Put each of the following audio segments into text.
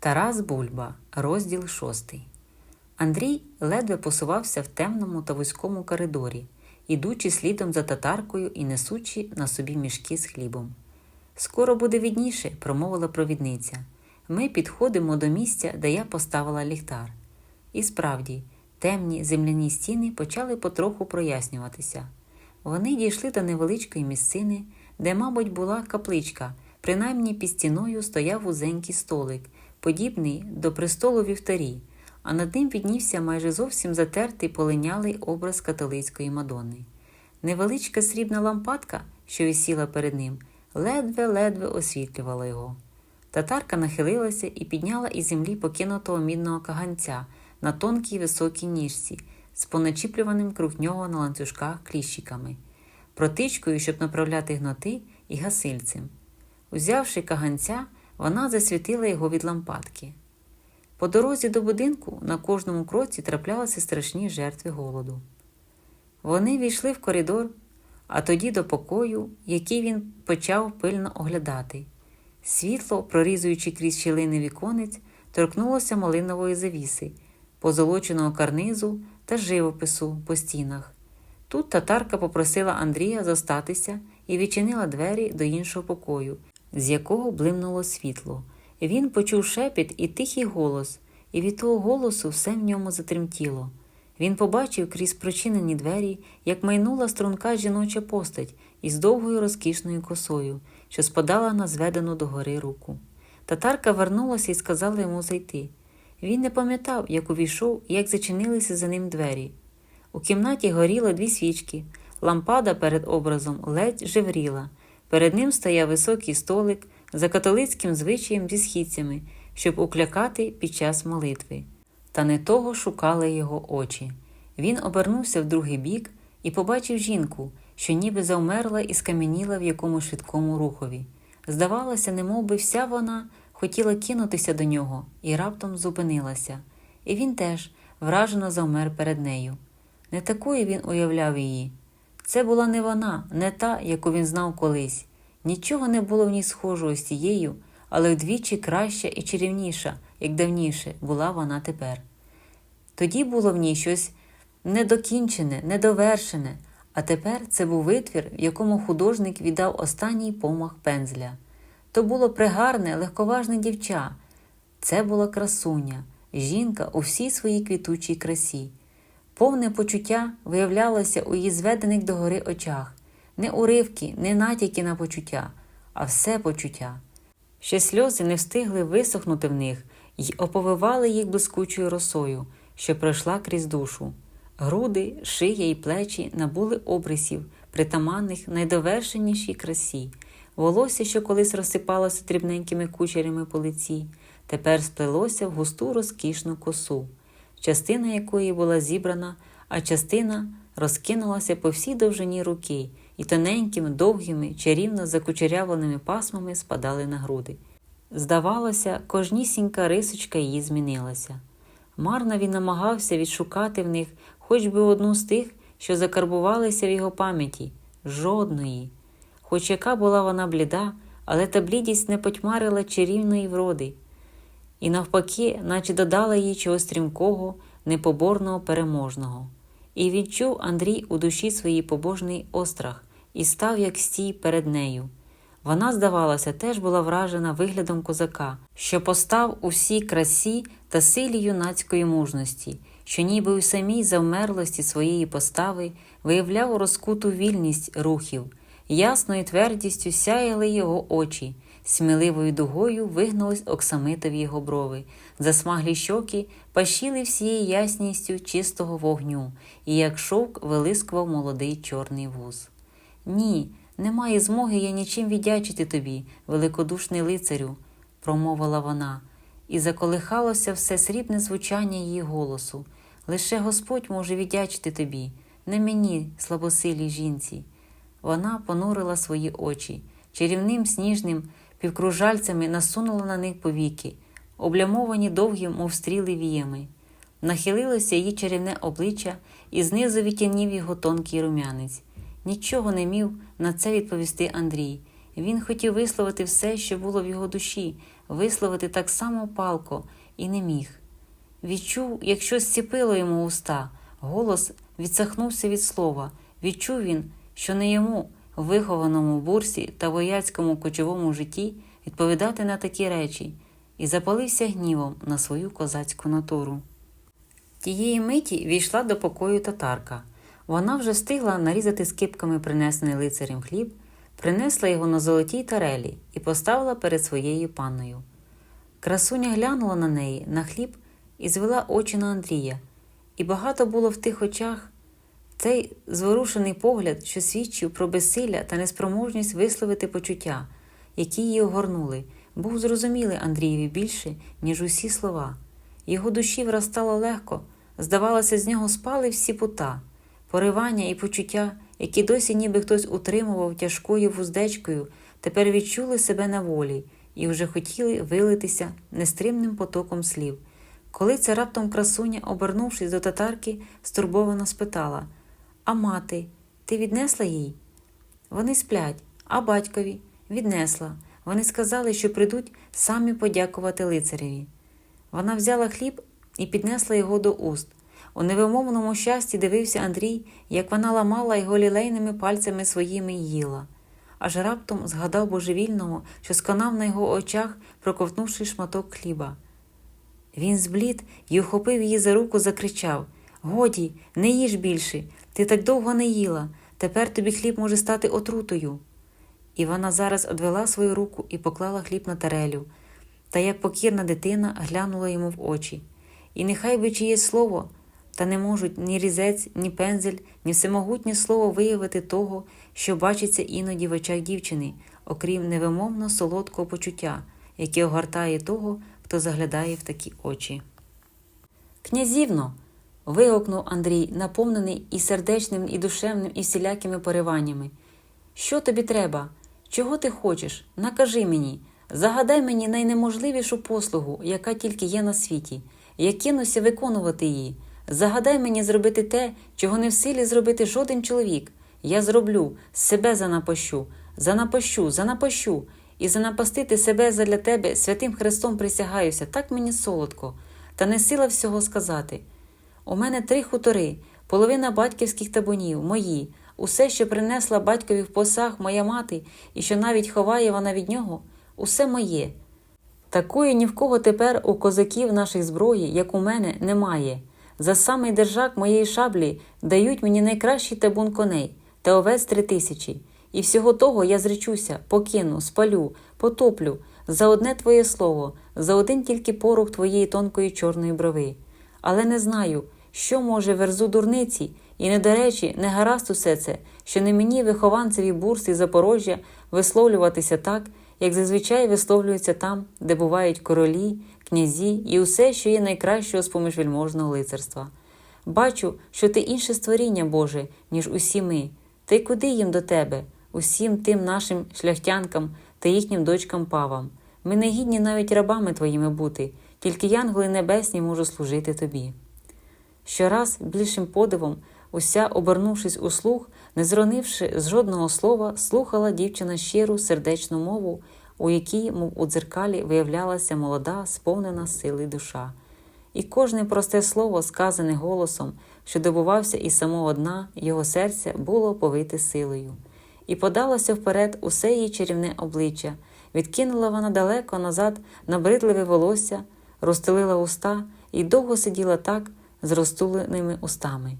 Тарас Бульба, розділ шостий. Андрій ледве посувався в темному та вузькому коридорі, ідучи слідом за татаркою і несучи на собі мішки з хлібом. Скоро буде відніше, промовила провідниця. Ми підходимо до місця, де я поставила ліхтар. І справді, темні земляні стіни почали потроху прояснюватися. Вони дійшли до невеличкої місцини, де, мабуть, була капличка, принаймні під стіною стояв вузенький столик, подібний до престолу вівтарі, а над ним піднівся майже зовсім затертий полинялий образ католицької Мадонни. Невеличка срібна лампадка, що висіла перед ним, ледве-ледве освітлювала його. Татарка нахилилася і підняла із землі покинутого мідного каганця на тонкій високій ніжці з поначіплюваним круг нього на ланцюжках кліщиками, протичкою, щоб направляти гноти і гасильцем. Узявши каганця, вона засвітила його від лампадки. По дорозі до будинку на кожному кроці траплялися страшні жертви голоду. Вони війшли в коридор, а тоді до покою, який він почав пильно оглядати. Світло, прорізуючи крізь щілини віконець, торкнулося малинової завіси, позолоченого карнизу та живопису по стінах. Тут татарка попросила Андрія зостатися і відчинила двері до іншого покою, з якого блимнуло світло. Він почув шепіт і тихий голос, і від того голосу все в ньому затремтіло. Він побачив крізь прочинені двері, як майнула струнка жіноча постать із довгою розкішною косою, що спадала на зведену догори руку. Татарка вернулася і сказала йому зайти. Він не пам'ятав, як увійшов і як зачинилися за ним двері. У кімнаті горіло дві свічки, лампада перед образом ледь жевріла. Перед ним стояв високий столик за католицьким звичаєм зі східцями, щоб уклякати під час молитви. Та не того шукали його очі. Він обернувся в другий бік і побачив жінку, що ніби завмерла і скам'яніла в якомусь швидкому рухові. Здавалося, немов би вся вона хотіла кинутися до нього і раптом зупинилася, і він теж вражено завмер перед нею. Не такою він уявляв її. Це була не вона, не та, яку він знав колись. Нічого не було в ній схожого з тією, але вдвічі краща і чарівніша, як давніше, була вона тепер. Тоді було в ній щось недокінчене, недовершене, а тепер це був витвір, в якому художник віддав останній помах пензля. То було пригарне, легковажне дівча. Це була красуня, жінка у всій своїй квітучій красі. Повне почуття виявлялося у її зведених догори очах, не уривки, не натяки на почуття, а все почуття. Ще сльози не встигли висохнути в них й оповивали їх блискучою росою, що пройшла крізь душу. Груди, шия і плечі набули обрисів, притаманних найдовершенішій красі. Волосся, що колись розсипалося дрібненькими кучерями по лиці, тепер сплелося в густу розкішну косу, частина якої була зібрана, а частина розкинулася по всій довжині руки і тоненькими, довгими, чарівно закучерявленими пасмами спадали на груди. Здавалося, кожнісінька рисочка її змінилася. Марно він намагався відшукати в них хоч би одну з тих, що закарбувалися в його пам'яті жодної. Хоч яка була вона бліда, але та блідість не потьмарила чарівної вроди, і навпаки, наче додала їй чогось стрімкого, непоборного, переможного. І відчув Андрій у душі свій побожний острах і став, як стій перед нею. Вона, здавалося, теж була вражена виглядом козака, що постав у красі та силі юнацької мужності, що ніби у самій завмерлості своєї постави виявляв розкуту вільність рухів, ясною твердістю сяяли його очі, сміливою дугою вигнулись оксамитові його брови, засмаглі щоки пашіли всією ясністю чистого вогню, і як шовк вилискував молодий чорний вуз. Ні, немає змоги я нічим віддячити тобі, великодушний лицарю, промовила вона, і заколихалося все срібне звучання її голосу. Лише Господь може віддячити тобі, не мені, слабосилій жінці. Вона понурила свої очі, чарівним сніжним півкружальцями насунула на них повіки, облямовані довгим, мов стріли віями. Нахилилося її чарівне обличчя, і знизу відтянів його тонкий рум'янець. Нічого не міг на це відповісти Андрій. Він хотів висловити все, що було в його душі, висловити так само палко і не міг. Відчув, як щось зціпило йому уста, голос відсахнувся від слова. Відчув він, що не йому, вихованому бурсі та вояцькому кочовому житті, відповідати на такі речі, і запалився гнівом на свою козацьку натуру. Тієї миті війшла до покою татарка. Вона вже встигла нарізати скипками принесений лицарем хліб, принесла його на золотій тарелі і поставила перед своєю панною. Красуня глянула на неї, на хліб і звела очі на Андрія, і багато було в тих очах цей зворушений погляд, що свідчив про безсилля та неспроможність висловити почуття, які її огорнули, був зрозумілий Андрієві більше, ніж усі слова. Його душі вростало легко, здавалося, з нього спали всі пута, поривання і почуття, які досі ніби хтось утримував тяжкою вуздечкою, тепер відчули себе на волі і вже хотіли вилитися нестримним потоком слів. Коли ця раптом красуня, обернувшись до татарки, стурбовано спитала А мати, ти віднесла їй? Вони сплять, а батькові віднесла. Вони сказали, що прийдуть самі подякувати лицареві. Вона взяла хліб і піднесла його до уст. У невимовному щасті дивився Андрій, як вона ламала його лілейними пальцями своїми й їла. Аж раптом згадав божевільного, що сконав на його очах, проковтнувши шматок хліба. Він зблід і ухопив її за руку, закричав Годі, не їж більше, ти так довго не їла. Тепер тобі хліб може стати отрутою. І вона зараз одвела свою руку і поклала хліб на тарелю, та як покірна дитина глянула йому в очі. І нехай би чиє слово, та не можуть ні різець, ні пензель, ні всемогутнє слово виявити того, що бачиться іноді в очах дівчини, окрім невимовно солодкого почуття, яке огортає того, хто заглядає в такі очі. Князівно. Вигукнув Андрій, наповнений і сердечним, і душевним, і всілякими пориваннями. Що тобі треба? Чого ти хочеш? Накажи мені, загадай мені найнеможливішу послугу, яка тільки є на світі. Я кинуся виконувати її. Загадай мені зробити те, чого не в силі зробити жоден чоловік. Я зроблю, себе занапащу, занапащу, занапащу, і занапастити себе задля тебе святим Христом присягаюся, так мені солодко, та не сила всього сказати. У мене три хутори, половина батьківських табунів, мої, усе, що принесла батькові в посаг моя мати, і що навіть ховає вона від нього, усе моє. Такої ні в кого тепер у козаків наших зброї, як у мене, немає. За самий держак моєї шаблі дають мені найкращий табун коней та овець три тисячі. І всього того я зречуся, покину, спалю, потоплю за одне твоє слово, за один тільки порух твоєї тонкої чорної брови. Але не знаю, що може верзу дурниці, і не до речі, не гаразд усе це, що не мені, вихованцеві бурси Запорожжя, висловлюватися так, як зазвичай висловлюються там, де бувають королі, князі і усе, що є найкращого з поміж вельможного лицарства. Бачу, що ти інше створіння Боже, ніж усі ми. Та й куди їм до тебе, усім тим нашим шляхтянкам та їхнім дочкам павам. Ми не гідні навіть рабами твоїми бути, тільки янголи небесні можуть служити тобі. Щораз більшим подивом, уся, обернувшись у слух, не зронивши з жодного слова, слухала дівчина щиру сердечну мову, у якій, мов у дзеркалі, виявлялася молода, сповнена сили душа. І кожне просте слово, сказане голосом, що добувався із самого дна його серця, було повите силою. І подалося вперед усе її чарівне обличчя, відкинула вона далеко назад набридливе волосся, розстелила уста і довго сиділа так з розтуленими устами.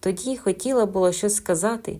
Тоді хотіла було щось сказати,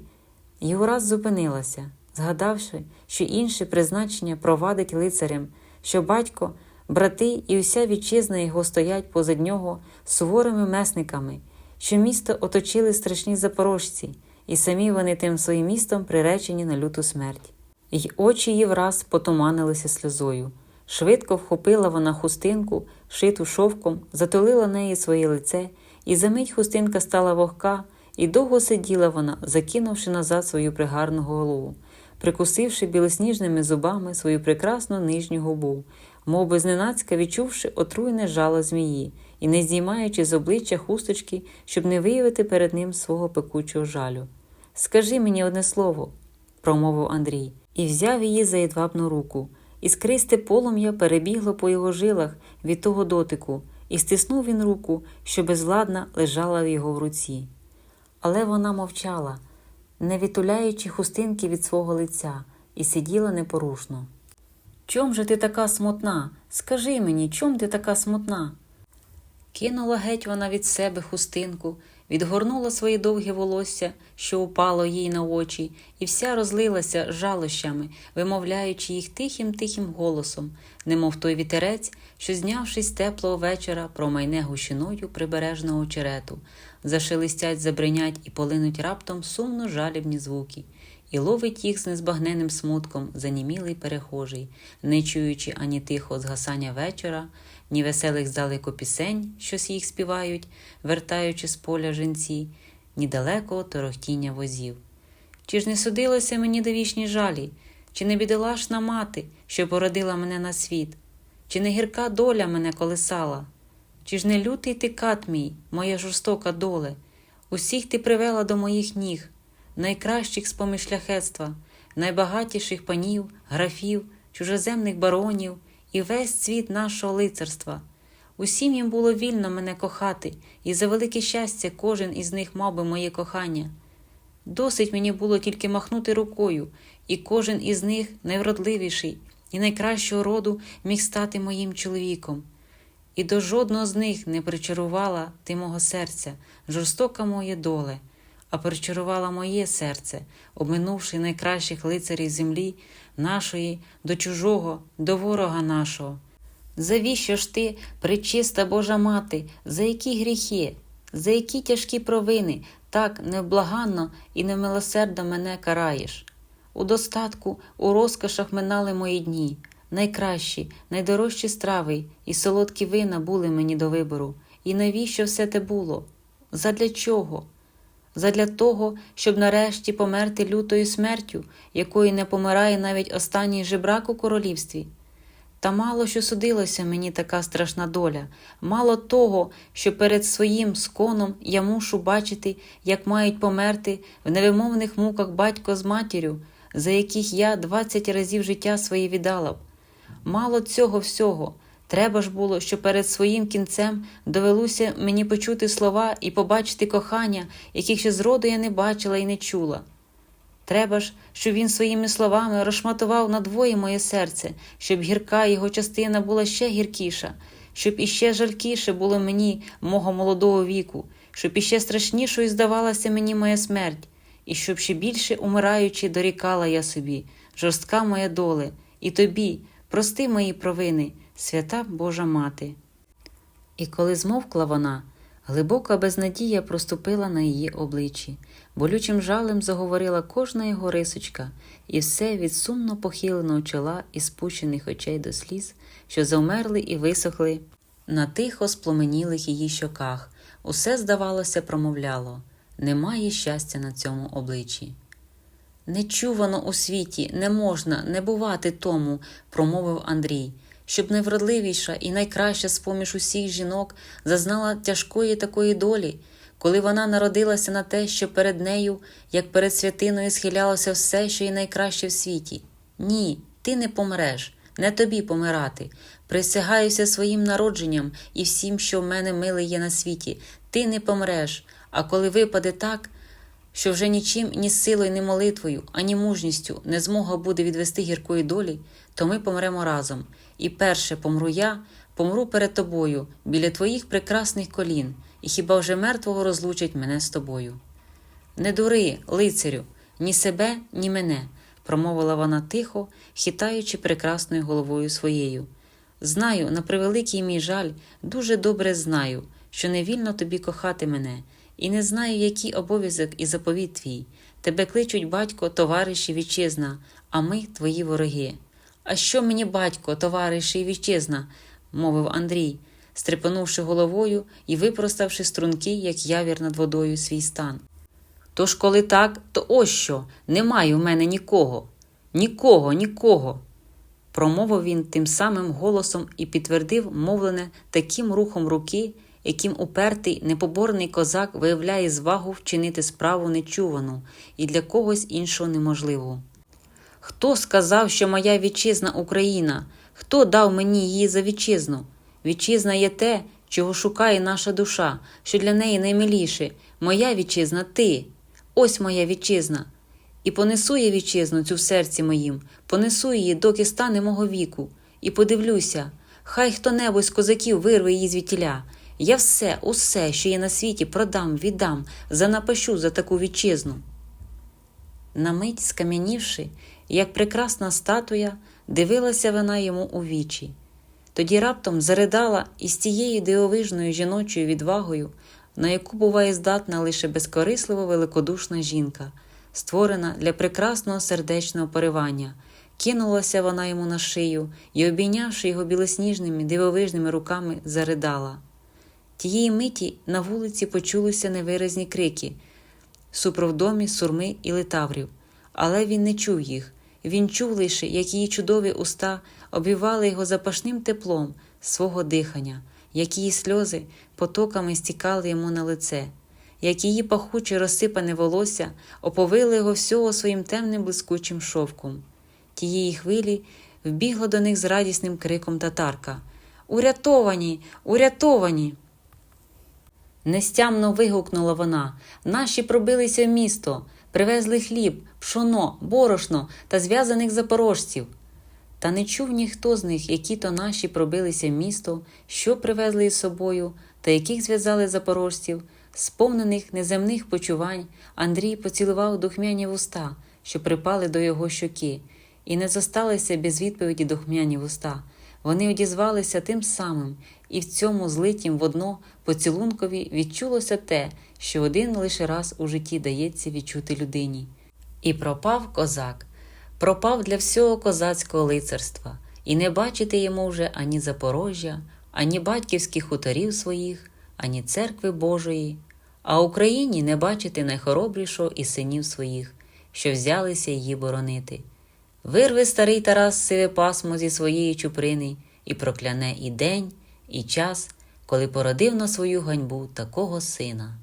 і ураз зупинилася, згадавши, що інше призначення провадить лицарем, що батько, брати і уся вітчизна його стоять позад нього суворими месниками, що місто оточили страшні запорожці, і самі вони тим своїм містом приречені на люту смерть. Й очі її враз потуманилися сльозою. Швидко вхопила вона хустинку, шиту шовком, затулила неї своє лице, і за мить хустинка стала вогка, і довго сиділа вона, закинувши назад свою пригарну голову, прикусивши білосніжними зубами свою прекрасну нижню губу, мов би зненацька відчувши отруйне жало змії і не здіймаючи з обличчя хусточки, щоб не виявити перед ним свого пекучого жалю. Скажи мені одне слово, промовив Андрій, і взяв її за єдвабну руку. Іскристе полум'я перебігло по його жилах від того дотику, і стиснув він руку, що безладна лежала в його в руці. Але вона мовчала, не відтуляючи хустинки від свого лиця, і сиділа непорушно. Чом же ти така смутна? Скажи мені, чом ти така смутна? Кинула геть вона від себе хустинку, відгорнула своє довге волосся, що упало їй на очі, і вся розлилася жалощами, вимовляючи їх тихим тихим голосом, немов той вітерець, що, знявшись з теплого вечора, промайне гущиною прибережного очерету, зашелестять, забринять і полинуть раптом сумно жалібні звуки. І ловить їх з незбагненним смутком занімілий перехожий, не чуючи ані тихого згасання вечора, ні веселих здалеку пісень, що їх співають, вертаючи з поля жінці, ні далекого торохтіння возів. Чи ж не судилося мені до вічні жалі, чи не бідолашна мати, що породила мене на світ, чи не гірка доля мене колисала, чи ж не лютий ти кат мій, моя жорстока доле, усіх ти привела до моїх ніг найкращих з поміж шляхетства, найбагатіших панів, графів, чужоземних баронів і весь цвіт нашого лицарства. Усім їм було вільно мене кохати, і за велике щастя кожен із них мав би моє кохання. Досить мені було тільки махнути рукою, і кожен із них найвродливіший і найкращого роду міг стати моїм чоловіком. І до жодного з них не причарувала ти мого серця, жорстока моє доле а причарувала моє серце, обминувши найкращих лицарів землі нашої до чужого, до ворога нашого. Завіщо ж ти, пречиста Божа мати, за які гріхи, за які тяжкі провини, так невблаганно і немилосердно мене караєш? У достатку, у розкошах минали мої дні. Найкращі, найдорожчі страви і солодкі вина були мені до вибору. І навіщо все те було? Задля чого? Задля того, щоб нарешті померти лютою смертю, якої не помирає навіть останній жебрак у королівстві. Та мало що судилося мені така страшна доля, мало того, що перед своїм сконом я мушу бачити, як мають померти в невимовних муках батько з матір'ю, за яких я двадцять разів життя своє віддала б. Мало цього всього. Треба ж було, що перед своїм кінцем довелося мені почути слова і побачити кохання, яких ще зроду я не бачила і не чула. Треба ж, щоб він своїми словами розшматував надвоє моє серце, щоб гірка його частина була ще гіркіша, щоб іще жалькіше було мені мого молодого віку, щоб іще страшнішою здавалася мені моя смерть, і щоб ще більше умираючи, дорікала я собі, жорстка моя доле, і тобі, прости мої провини свята Божа Мати. І коли змовкла вона, глибока безнадія проступила на її обличчі, болючим жалем заговорила кожна його рисочка, і все від сумно похиленого чола і спущених очей до сліз, що завмерли і висохли на тихо спломенілих її щоках, усе, здавалося, промовляло немає щастя на цьому обличчі. Нечувано у світі, не можна, не бувати тому, промовив Андрій щоб найвродливіша і найкраща з поміж усіх жінок зазнала тяжкої такої долі, коли вона народилася на те, що перед нею, як перед святиною, схилялося все, що є найкраще в світі. Ні, ти не помреш, не тобі помирати. Присягаюся своїм народженням і всім, що в мене миле є на світі. Ти не помреш. А коли випаде так, що вже нічим, ні силою, ні молитвою, ані мужністю не змога буде відвести гіркої долі, то ми помремо разом. І перше помру я, помру перед тобою, біля твоїх прекрасних колін, і хіба вже мертвого розлучить мене з тобою. Не дури, лицарю, ні себе, ні мене, промовила вона тихо, хитаючи прекрасною головою своєю. Знаю, на превеликий мій жаль, дуже добре знаю, що не вільно тобі кохати мене, і не знаю, який обов'язок і заповіт твій. Тебе кличуть батько, товариші, вітчизна, а ми твої вороги. А що мені батько, товариш і вітчизна, мовив Андрій, стрепенувши головою і випроставши струнки, як явір над водою свій стан. Тож, коли так, то ось що немає в мене нікого, нікого, нікого. Промовив він тим самим голосом і підтвердив мовлене таким рухом руки, яким упертий непоборний козак виявляє звагу вчинити справу нечувану і для когось іншого неможливу. Хто сказав, що моя вітчизна Україна? Хто дав мені її за вітчизну? Вітчизна є те, чого шукає наша душа, що для неї наймиліше. Моя вітчизна ти. Ось моя вітчизна. І понесу я вітчизну цю в серці моїм, понесу її, доки стане мого віку, і подивлюся, хай хто небудь з козаків вирве її звідтіля. Я все, усе, що є на світі, продам, віддам, занапащу за таку вітчизну. На мить скам'янівши, як прекрасна статуя, дивилася вона йому у вічі. Тоді раптом заридала із тією дивовижною жіночою відвагою, на яку буває здатна лише безкорисливо великодушна жінка, створена для прекрасного сердечного поривання. Кинулася вона йому на шию і, обійнявши його білосніжними дивовижними руками, заридала. Тієї миті на вулиці почулися невиразні крики супровдомі сурми і литаврів, але він не чув їх. Він чув лише, як її чудові уста обвівали його запашним теплом свого дихання, як її сльози потоками стікали йому на лице, як її пахуче розсипане волосся оповили його всього своїм темним блискучим шовком. Тієї хвилі вбігла до них з радісним криком татарка Урятовані, урятовані! Нестямно вигукнула вона. Наші пробилися в місто, привезли хліб, пшоно, борошно та зв'язаних запорожців. Та не чув ніхто з них, які то наші пробилися в місто, що привезли із собою, та яких зв'язали запорожців, сповнених неземних почувань, Андрій поцілував духмяні вуста, що припали до його щоки, і не зосталися без відповіді духмяні вуста. Вони одізвалися тим самим, і в цьому злитім водно поцілункові відчулося те, що один лише раз у житті дається відчути людині. І пропав козак, пропав для всього козацького лицарства, і не бачити йому вже ані Запорожжя, ані батьківських хуторів своїх, ані церкви Божої, а Україні не бачити найхоробрішого із синів своїх, що взялися її боронити. Вирве старий Тарас сиве пасмо зі своєї чуприни і прокляне і день, і час, коли породив на свою ганьбу такого сина.